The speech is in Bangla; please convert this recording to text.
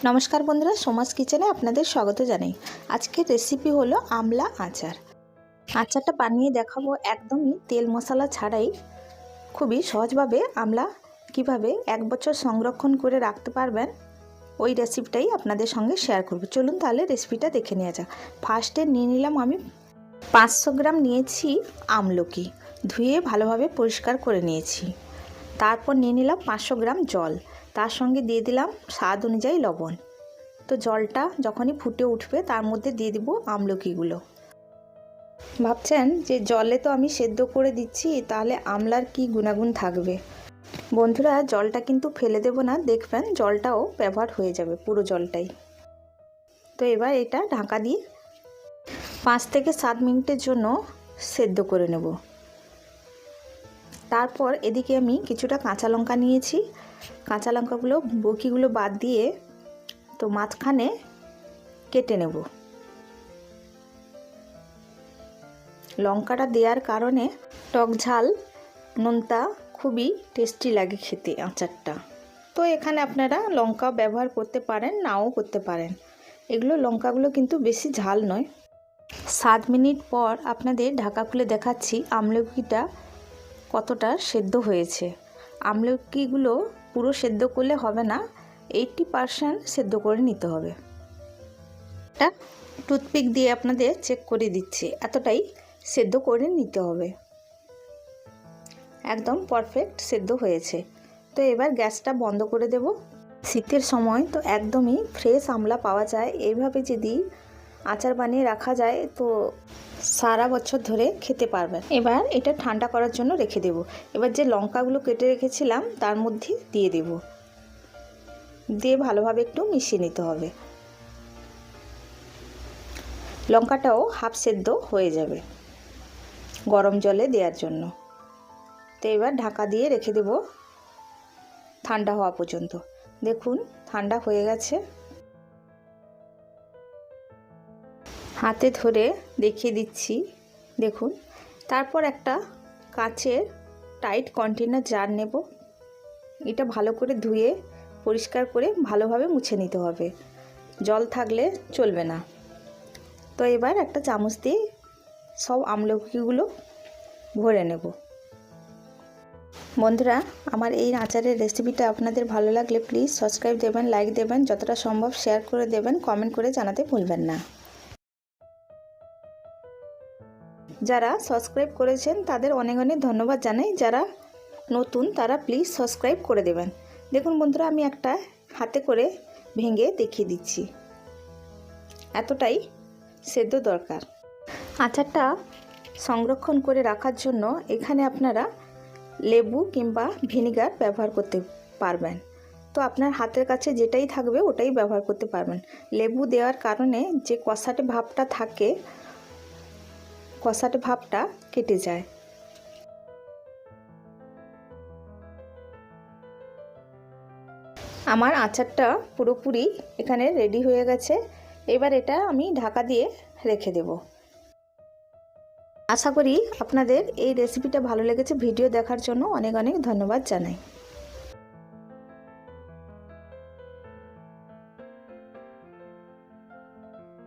নমস্কার বন্ধুরা সমাজ কিচেনে আপনাদের স্বাগত জানাই। আজকের রেসিপি হলো আমলা আচার। আচারটা বানিয়ে দেখাবো একদমই তেল মশলা ছাড়াই। খুবই সহজভাবে আমলা কীভাবে এক বছর সংরক্ষণ করে রাখতে পারবেন, ওই রেসিপিটাই আপনাদের সঙ্গে শেয়ার করব। চলুন তাহলে রেসিপিটা দেখে নেওয়া যাক। ফার্স্টে নিয়ে নিলাম আমি পাঁচশো গ্রাম নিয়েছি আমলকি। ধুয়ে ভালোভাবে পরিষ্কার করে নিয়েছি। তারপর নিয়ে নিলাম পাঁচশো গ্রাম জল। তার সঙ্গে দিয়ে দিলাম স্বাদ অনুযায়ী লবণ। তো জলটা যখনই ফুটে উঠবে, তার মধ্যে দিয়ে দিব আমলকিগুলো। ভাবছেন যে জলে তো আমি সেদ্ধ করে দিচ্ছি, তাহলে আমলার কি গুণাগুণ থাকবে? বন্ধুরা, জলটা কিন্তু ফেলে দেব না। দেখবেন জলটাও ব্যবহার হয়ে যাবে, পুরো জলটাই। তো এবার এটা ঢাকা দিয়ে পাঁচ থেকে সাত মিনিটের জন্য সেদ্ধ করে নেব। তারপর এদিকে আমি কিছুটা কাঁচা লঙ্কা নিয়েছি। কাঁচা লঙ্কাগুলো, বকিগুলো বাদ দিয়ে তো মাঝখানে কেটে নেব। লঙ্কাটা দেওয়ার কারণে টক ঝাল, নোনতা খুবই টেস্টি লাগে খেতে আচারটা। তো এখানে আপনারা লঙ্কা ব্যবহার করতে পারেন, নাও করতে পারেন। এগুলো লঙ্কাগুলো কিন্তু বেশি ঝাল নয়। সাত মিনিট পর আপনাদের ঢাকা খুলে দেখাচ্ছি আমলকিটা কতটা সেদ্ধ হয়েছে। আমলকিগুলো পুরো সেদ্ধ করলে হবে না এইটটি পারসেন্ট সেদ্ধ করে নিতে হবে। এটা টুথপিক দিয়ে আপনাদের চেক করে দিচ্ছি, এতটাই সেদ্ধ করে নিতে হবে। একদম পারফেক্ট সেদ্ধ হয়েছে। তো এবার গ্যাসটা বন্ধ করে দেব। শীতের সময় তো একদমই ফ্রেশ আমলা পাওয়া যায়। এইভাবে যদি আচার বানিয়ে রাখা যায়, তো সারা বছর ধরে খেতে পারবেন। এবার এটা ঠান্ডা করার জন্য রেখে দেব। এবার যে লঙ্কাগুলো কেটে রেখেছিলাম, তার মধ্যে দিয়ে দেব। দিয়ে ভালোভাবে একটু মিশিয়ে নিতে হবে। লঙ্কাটাও হাফ সেদ্ধ হয়ে যাবে গরম জলে দেওয়ার জন্য। তো এবার ঢাকা দিয়ে রেখে দেব ঠান্ডা হওয়া পর্যন্ত। দেখুন, ঠান্ডা হয়ে গেছে। হাতে ধরে দেখিয়ে দিচ্ছি। দেখুন, তারপর একটা কাচের টাইট কন্টেনার জার নেব। এটা ভালো করে ধুয়ে, পরিষ্কার করে ভালোভাবে মুছে নিতে হবে। জল থাকলে চলবে না। তো এবার একটা চামচ দিয়ে সব আমলকিগুলো ভরে নেব। বন্ধুরা, আমার এই আচারের রেসিপিটা আপনাদের ভালো লাগলে প্লিজ সাবস্ক্রাইব দেবেন, লাইক দেবেন, যতটা সম্ভব শেয়ার করে দেবেন, কমেন্ট করে জানাতে ভুলবেন না। যারা সাবস্ক্রাইব করেছেন, তাদের অনেক অনেক ধন্যবাদ জানাই। যারা নতুন, তারা প্লিজ সাবস্ক্রাইব করে দেবেন। দেখুন বন্ধুরা, আমি একটা হাতে করে ভেঙে দেখিয়ে দিচ্ছি। এতটাই সেদ্ধ দরকার। আচারটা সংরক্ষণ করে রাখার জন্য এখানে আপনারা লেবু কিংবা ভিনিগার ব্যবহার করতে পারবেন। তো আপনার হাতের কাছে যেটাই থাকবে, ওটাই ব্যবহার করতে পারবেন। লেবু দেওয়ার কারণে যে কষাটে ভাবটা থাকে কষাটে ভাবটা কেটে যায়। আমার আচারটা পুরোপুরি এখানে রেডি হয়ে গেছে। এবার এটা আমি ঢাকা দিয়ে রেখে দেব। আশা করি আপনাদের এই রেসিপিটা ভালো লেগেছে। ভিডিও দেখার জন্য অনেক অনেক ধন্যবাদ জানাই।